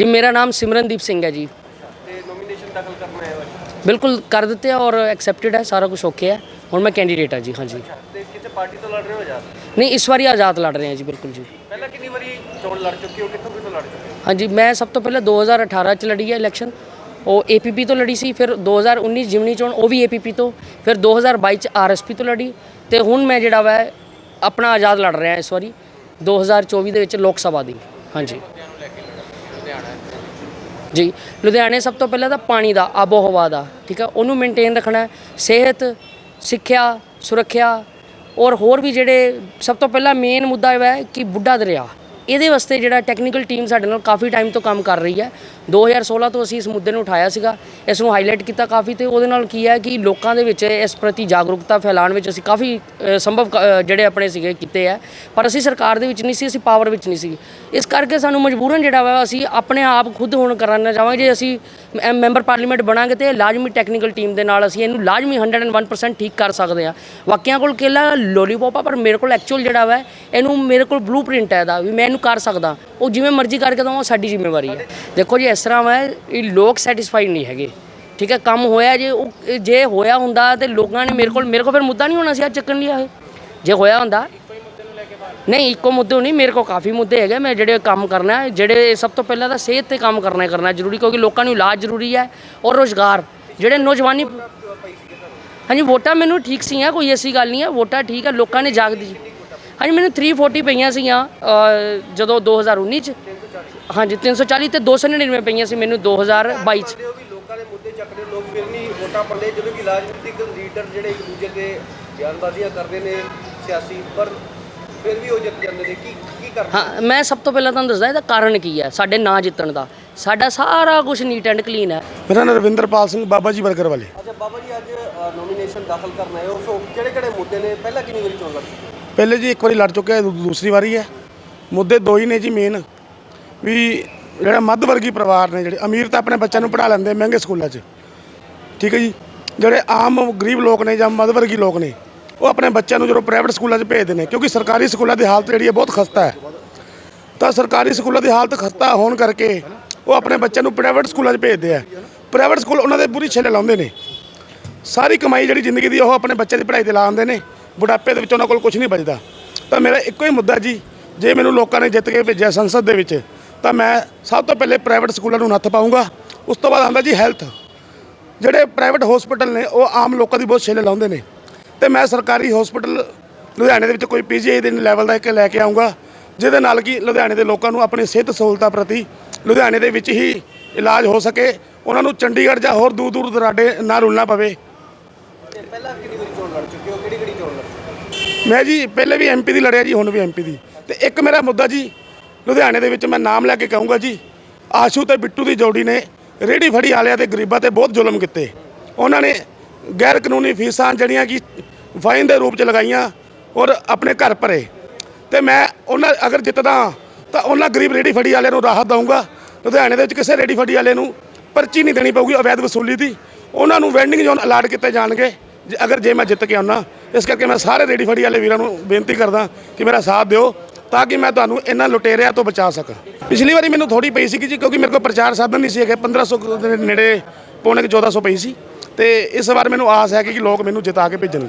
ਜੀ ਮੇਰਾ ਨਾਮ ਸਿਮਰਨਦੀਪ ਸਿੰਘ ਹੈ ਜੀ। ਤੇ ਨੋਮੀਨੇਸ਼ਨ ਦਾਖਲ ਕਰਨਾ ਹੈ ਬਿਲਕੁਲ ਕਰ ਦਿੱਤੇ ਔਰ ਐਕਸੈਪਟਡ ਹੈ ਸਾਰਾ ਕੁਝ ਓਕੇ ਹੈ। ਹੁਣ ਮੈਂ ਕੈਂਡੀਡੇਟ ਹਾਂ ਜੀ ਹਾਂਜੀ। ਤੇ ਕਿਸੇ ਪਾਰਟੀ ਤੋਂ ਲੜ ਰਹੇ ਹੋ ਜਾਂ? ਨਹੀਂ ਇਸ ਵਾਰੀ ਆਜ਼ਾਦ ਲੜ ਰਹੇ ਹਾਂ ਜੀ ਬਿਲਕੁਲ ਜੀ। ਪਹਿਲਾਂ ਕਿੰਨੀ ਵਾਰੀ ਚੋਣ ਲੜ ਚੁੱਕੇ ਹੋ ਕਿੱਥੋਂ ਕਿੱਥੋਂ ਲੜ ਚੁੱਕੇ ਹੋ? ਹਾਂਜੀ ਮੈਂ ਸਭ ਤੋਂ ਪਹਿਲਾਂ 2018 ਚ ਲੜੀ ਹੈ ਇਲੈਕਸ਼ਨ ਉਹ ਏਪੀਪੀ ਤੋਂ ਲੜੀ ਸੀ ਫਿਰ 2019 ਜਿਮਨੀ ਚੋਣ ਉਹ ਵੀ ਏਪੀਪੀ ਤੋਂ। ਫਿਰ 2022 ਚ ਆਰਐਸਪੀ ਤੋਂ ਲੜੀ। ਤੇ ਹੁਣ ਮੈਂ ਜਿਹੜਾ ਵਾ ਆਪਣਾ ਆਜ਼ਾਦ ਲੜ ਰਿਹਾ ਇਸ ਵਾਰੀ 2024 ਦੇ ਵਿੱਚ ਲੋਕ ਸਭਾ ਦੀ। ਹਾਂਜੀ। ਜੀ, ਲੁਧਿਆਣੇ ਸਭ ਤੋਂ ਪਹਿਲਾਂ ਤਾਂ ਪਾਣੀ ਦਾ ਆਬੋ ਹਵਾ ਦਾ, ਠੀਕ ਹੈ ਉਹਨੂੰ ਮੇਨਟੇਨ ਰੱਖਣਾ ਸਿਹਤ, ਸਿੱਖਿਆ, ਸੁਰੱਖਿਆ ਔਰ ਹੋਰ ਵੀ ਜਿਹੜੇ ਸਭ ਤੋਂ ਪਹਿਲਾਂ ਮੇਨ ਮੁੱਦਾ ਇਹ ਹੈ ਕਿ ਬੁੱਢਾ ਦਰਿਆ। ਇਹਦੇ ਵਾਸਤੇ ਜਿਹੜਾ ਟੈਕਨੀਕਲ ਟੀਮ ਸਾਡੇ ਨਾਲ ਕਾਫੀ ਟਾਈਮ ਤੋਂ ਕੰਮ ਕਰ ਰਹੀ ਹੈ। 2016 ਤੋਂ ਅਸੀਂ ਇਸ ਮੁੱਦੇ ਨੂੰ ਉਠਾਇਆ ਸੀਗਾ। ਇਸ ਨੂੰ ਹਾਈਲਾਈਟ ਕੀਤਾ ਕਾਫੀ ਤੇ ਉਹਦੇ ਨਾਲ ਕੀ ਹੈ ਕਿ ਲੋਕਾਂ ਦੇ ਵਿੱਚ ਇਸ ਪ੍ਰਤੀ ਜਾਗਰੂਕਤਾ ਫੈਲਾਉਣ ਵਿੱਚ ਅਸੀਂ ਕਾਫੀ ਸੰਭਵ ਕ- ਜਿਹੜੇ ਆਪਣੇ ਸੀਗੇ ਕੀਤੇ ਆ ਪਰ ਅਸੀਂ ਸਰਕਾਰ ਦੇ ਵਿੱਚ ਨਹੀਂ ਸੀ, ਅਸੀਂ ਪਾਵਰ ਵਿੱਚ ਨਹੀਂ ਸੀ। ਇਸ ਕਰਕੇ ਸਾਨੂੰ ਮਜਬੂਰਨ ਜਿਹੜਾ ਵਾ, ਅਸੀਂ ਆਪਣੇ ਆਪ ਖੁਦ ਹੁਣ ਕਰਨਾ ਚਾਹਾਂਗੇ ਜੇ ਅਸੀਂ ਮ- ਮੈਂਬਰ ਪਾਰਲੀਮੈਂਟ ਬਣਾਂਗੇ ਤੇ ਲਾਜ਼ਮੀ ਟੈਕਨੀਕਲ ਟੀਮ ਦੇ ਨਾਲ ਅਸੀਂ ਇਹਨੂੰ ਲਾਜ਼ਮੀ 101% ਠੀਕ ਕਰ ਸਕਦੇ ਆ ਵਾਕਿਆਂ ਕੋਲ ਕੇਲਾ ਲੋਲੀਪੌਪ ਆ, ਪਰ ਮੇਰੇ ਕੋਲ ਐਕਚੁਅਲ ਜਿਹੜਾ ਵਾ, ਇਹਨੂੰ ਮੇਰੇ ਕੋਲ ਬਲੂਪ੍ਰਿੰਟ ਹੈ ਇਹਦਾ ਵੀ ਮੈਂ ਇਹਨੂੰ ਕਰ ਸਕਦਾ। ਉਹ ਜਿਵੇਂ ਮਰਜ਼ੀ ਕਰਕੇ ਦਵਾਂ, ਉਹ ਸਾਡੀ ਜ਼ਿੰਮੇਵਾਰੀ ਹੈ। ਦੇਖੋ ਜੀ, ਇਸ ਤਰ੍ਹਾਂ ਵਾ ਇਹ ਲੋਕ ਸੈਟੀਸਫਾਈਡ ਨਹੀਂ ਹੈਗੇ। ਠੀਕ ਹੈ, ਕੰਮ ਹੋਇਆ ਜੇ, ਉਹ ਜੇ ਹੋਇਆ ਹੁੰਦਾ ਤੇ ਲੋਕਾਂ ਨੇ ਮੇਰੇ ਕੋਲ ਮੇਰੇ ਕੋਲ ਫਿਰ ਮੁੱਦਾ ਨਹੀਂ ਹੋਣਾ ਸੀ ਅੱਜ ਚੱਕਣ ਲਿਆ ਇਹ। ਜੇ ਹੋਇਆ ਹੁੰਦਾ, ਨਹੀਂ, ਇੱਕੋ ਮੁੱਦੇ ਨਹੀਂ ਮੇਰੇ ਕੋਲ ਕਾਫੀ ਮੁੱਦੇ ਹੈਗੇ, ਮੈਂ ਜਿਹੜੇ ਕੰਮ ਕਰਨਾ ਹੈ, ਜਿਹੜੇ ਸਭ ਤੋਂ ਪਹਿਲਾਂ ਤਾਂ ਸਿਹਤ ਤੇ ਕੰਮ ਕਰਨਾ ਕਰਨਾ ਜ਼ਰੂਰੀ, ਕਿਉਂਕਿ ਲੋਕਾਂ ਨੂੰ ਇਲਾਜ ਜ਼ਰੂਰੀ ਹੈ ਔਰ ਰੋਜ਼ਗਾਰ। ਜਿਹੜੇ ਨੌਜਵਾਨੀ ਹਾਂਜੀ, ਵੋਟਾਂ ਮੈਨੂੰ ਠੀਕ ਸੀ ਆ ਕੋਈ ਐਸੀ ਗੱਲ ਨਹੀਂ ਹੈ, ਵੋਟਾਂ ਠੀਕ ਹੈ, ਲੋਕਾਂ ਨੇ ਜਾਗਦੀ। ਹਾਂਜੀ ਮੈਨੂੰ 340 ਪਈਆਂ ਸੀਗੀਆਂ ਅ, ਜਦੋਂ 2019 ਚ। ਹਾਂਜੀ 340 ਤੇ 299 ਪਈਆਂ ਸੀ ਮੈਨੂੰ 2022 ਚ। ਉਹ ਵੀ ਲੋਕਾਂ ਦੇ ਮੁੱਦੇ ਚੱਕਦੇ ਲੋਕ ਫਿਰ ਨਹੀਂ ਵੋਟਾਂ ਪੱਲੇ ਜਦੋਂ ਕਿ ਰਾਜਨੀਤਿਕ ਲੀਡਰ ਜਿਹੜੇ ਇੱਕ ਦੂਜੇ ਤੇ ਬਿਆਨਬਾਜ਼ੀਆਂ ਕਰਦੇ ਨੇ ਸਿਆਸੀ ਪਰ ਫਿਰ ਵੀ ਉਹ ਜਿੱਤ ਜਾਂਦੇ ਨੇ। ਕੀ ਕੀ ਕਰਨਾ ਹਾਂ? ਮੈਂ ਸਭ ਤੋਂ ਪਹਿਲਾਂ ਤੁਹਾਨੂੰ ਦੱਸਦਾ ਇਹਦਾ ਕਾਰਨ ਕੀ ਹੈ? ਸਾਡੇ ਨਾਂ ਜਿੱਤਣ ਦਾ। ਸਾਡਾ ਸਾਰਾ ਕੁਝ ਨੀਟ ਐਂਡ ਕਲੀਨ ਹੈ। ਮੇਰਾ ਨਾਮ ਰਵਿੰਦਰਪਾਲ ਸਿੰਘ ਬਾਬਾ ਜੀ ਬਰਗਰ ਵਾਲੇ। ਅੱਛਾ ਬਾਬਾ ਜੀ ਅੱਜ ਨੋਮੀਨੇਸ਼ਨ ਦਾਖਲ ਕਰਨਾ ਹੈ। ਉਹ ਸੋ ਕਿਹੜੇ ਕਿਹੜੇ ਮੁੱਦੇ ਨੇ? ਪਹਿਲਾਂ ਕਿੰਨੀ ਵਾਰੀ ਚੋਣ ਲੜ ਚੁੱਕੇ ਹੋ? ਪਹਿਲੇ ਜੀ ਇੱਕ ਵਾਰੀ ਲੜ ਚੁੱਕਿਆ, ਦੂ- ਦੂਸਰੀ ਵਾਰੀ ਹੈ। ਮੁੱਦੇ ਦੋ ਹੀ ਨੇ ਜੀ ਮੇਨ ਵੀ ਜਿਹੜਾ ਮੱਧ ਵਰਗੀ ਪਰਿਵਾਰ ਨੇ ਜਿਹੜੇ, ਅਮੀਰ ਤਾਂ ਆਪਣੇ ਬੱਚਿਆਂ ਨੂੰ ਪੜ੍ਹਾ ਲੈਂਦੇ ਮਹਿੰਗੇ ਸਕੂਲਾਂ 'ਚ। ਠੀਕ ਹੈ ਜੀ? ਜਿਹੜੇ ਆਮ ਗਰੀਬ ਲੋਕ ਨੇ ਜਾਂ ਮੱਧ ਵਰਗੀ ਲੋਕ ਨੇ, ਉਹ ਆਪਣੇ ਬੱਚਿਆਂ ਨੂੰ ਜਦੋਂ ਪ੍ਰਾਈਵੇਟ ਸਕੂਲਾਂ 'ਚ ਭੇਜਦੇ ਨੇ, ਕਿਉਂਕਿ ਸਰਕਾਰੀ ਸਕੂਲਾਂ ਦੀ ਹਾਲਤ ਜਿਹੜੀ ਹੈ ਬਹੁਤ ਖਸਤਾ ਹੈ। ਤਾਂ ਸਰਕਾਰੀ ਸਕੂਲਾਂ ਦੀ ਹਾਲਤ ਖਸਤਾ ਹੋਣ ਕਰਕੇ ਉਹ ਆਪਣੇ ਬੱਚਿਆਂ ਨੂੰ ਪ੍ਰਾਈਵੇਟ ਸਕੂਲਾਂ 'ਚ ਭੇਜਦੇ ਆ। ਪ੍ਰਾਈਵੇਟ ਸਕੂਲ ਉਹਨਾਂ ਦੇ ਪੂਰੀ ਛੇਲੇ ਲਾਉਂਦੇ ਨੇ। ਸਾਰੀ ਕਮਾਈ ਜਿਹੜੀ ਜ਼ਿੰਦਗੀ ਦੀ ਉਹ ਆਪਣੇ ਬੱਚੇ ਦੀ ਪੜ੍ਹਾਈ ਤੇ ਲਾ ਦਿੰਦੇ ਨੇ। ਬੁਢਾਪੇ ਦੇ ਵਿੱਚ ਉਹਨਾਂ ਕੋਲ ਕੁਝ ਨਹੀਂ ਬਚਦਾ। ਤਾਂ ਮੇਰਾ ਇੱਕੋ ਹੀ ਮੁੱਦਾ ਜੀ, ਜੇ ਮੈਨੂੰ ਲੋਕਾਂ ਨੇ ਜਿੱਤ ਕੇ ਭੇਜਿਆ ਸੰਸਦ ਦੇ ਵਿੱਚ, ਤਾਂ ਮੈਂ ਸਭ ਤੋਂ ਪਹਿਲੇ ਪ੍ਰਾਈਵੇਟ ਸਕੂਲਾਂ ਨੂੰ ਨੱਥ ਪਾਉਂਗਾ ਉਸ ਤੋਂ ਬਾਅਦ ਆਉਂਦਾ ਜੀ ਹੈਲਥ ਜਿਹੜੇ ਪ੍ਰਾਈਵੇਟ ਹਸਪੀਟਲ ਨੇ, ਉਹ ਆਮ ਲੋਕਾਂ ਦੀ ਬਹੁਤ ਛੇਲੇ ਲਾਉਂਦੇ ਨੇ। ਤੇ ਮੈਂ ਸਰਕਾਰੀ ਹਸਪੀਟਲ ਲੁਧਿਆਣੇ ਦੇ ਵਿੱਚ ਕੋਈ ਪੀਜੀਆਈ ਦੇ ਲੈਵਲ ਦਾ ਇੱਕ ਲੈ ਕੇ ਆਉਂਗਾ ਜਿਹਦੇ ਨਾਲ ਕਿ ਲੁਧਿਆਣੇ ਦੇ ਲੋਕਾਂ ਨੂੰ ਆਪਣੀ ਸਿਹਤ ਸਹੂਲਤਾਂ ਪ੍ਰਤੀ ਲੁਧਿਆਣੇ ਦੇ ਵਿੱਚ ਹੀ ਇਲਾਜ ਹੋ ਸਕੇ, ਉਹਨਾਂ ਨੂੰ ਚੰਡੀਗੜ੍ਹ ਜਾਂ ਹੋਰ ਦੂਰ ਦੂਰ ਦਰਾਡੇ ਨਾ ਰੁਲਣਾ ਪਵੇ ਤੇ ਪਹਿਲਾਂ ਕਿੰਨੀ ਵਾਰੀ ਚੋਣ ਲੜ ਚੁੱਕੇ ਹੋ ਕਿਹੜੀ ਕਿਹੜੀ ਚੋਣ ਲੜ ਚੁੱਕੇ ਹੋ? ਮੈਂ ਜੀ ਪਹਿਲੇ ਵੀ ਐਮਪੀ ਦੀ ਲੜਿਆ ਜੀ, ਹੁਣ ਵੀ ਐਮਪੀ ਦੀ। ਤੇ ਇੱਕ ਮੇਰਾ ਮੁੱਦਾ ਜੀ, ਲੁਧਿਆਣੇ ਦੇ ਵਿੱਚ ਮੈਂ ਨਾਮ ਲੈ ਕੇ ਕਹੂੰਗਾ ਜੀ, ਆਸ਼ੂ ਤੇ ਬਿੱਟੂ ਦੀ ਜੋੜੀ ਨੇ ਰੇੜੀ ਫੜੀ ਵਾਲਿਆਂ ਤੇ ਗਰੀਬਾਂ ਤੇ ਬਹੁਤ ਜ਼ੁਲਮ ਕੀਤੇ। ਉਹਨਾਂ ਨੇ ਗੈਰ ਕਾਨੂੰਨੀ ਫੀਸਾਂ ਜਿਹੜੀਆਂ ਕਿ ਫਾਈਨ ਦੇ ਰੂਪ ਚ ਲਗਾਈਆਂ ਔਰ ਆਪਣੇ ਘਰ ਭਰੇ। ਤੇ ਮੈਂ ਉਹਨਾਂ ਅਗਰ ਜਿੱਤਦਾ ਤਾਂ ਉਹਨਾਂ ਗਰੀਬ ਰੇੜੀ ਫੜੀ ਵਾਲਿਆਂ ਨੂੰ ਰਾਹਤ ਦਊਂਗਾ। ਲੁਧਿਆਣੇ ਦੇ ਵਿੱਚ ਕਿਸੇ ਰੇੜੀ ਫੜੀ ਵਾਲੇ ਨੂੰ ਪਰਚੀ ਨਹੀਂ ਦੇਣੀ ਪਊਗੀ, ਅਵੈਧ ਵਸੂਲੀ ਦੀ। ਉਹਨਾਂ ਨੂੰ ਵੈਂਡਿੰਗ ਜ਼ੋਨ ਅਲਾਟ ਕੀਤੇ ਜਾਣਗੇ, ਜੇ- ਅਗਰ ਜੇ ਮੈਂ ਜਿੱਤ ਕੇ ਆਉਣਾ ਇਸ ਕਰਕੇ ਮੈਂ ਸਾਰੇ ਰੇੜੀ ਫੜੀ ਵਾਲੇ ਵੀਰਾਂ ਨੂੰ ਬੇਨਤੀ ਕਰਦਾ ਕਿ ਮੇਰਾ ਸਾਥ ਦਿਓ ਤਾਂ ਕਿ ਮੈਂ ਤੁਹਾਨੂੰ ਇਹਨਾਂ ਲੁਟੇਰਿਆਂ ਤੋਂ ਬਚਾ ਸਕਾਂ। ਪਿਛਲੀ ਵਾਰੀ ਮੈਨੂੰ ਥੋੜੀ ਪਈ ਸੀਗੀ ਜੀ, ਕਿਉਂਕਿ ਮੇਰੇ ਕੋਲ ਪ੍ਰਚਾਰ ਸਾਧਨ ਨਹੀਂ ਸੀ ਹੈਗੇ। 1500 ਦੇ ਨੇੜੇ ਪੌਣੇ ਕੁ 1400 ਪਈ ਸੀ। ਤੇ ਇਸ ਵਾਰ ਮੈਨੂੰ ਆਸ ਹੈ ਕਿ ਲੋਕ ਮੈਨੂੰ ਜਿਤਾ ਕੇ ਭੇਜਣਗੇ।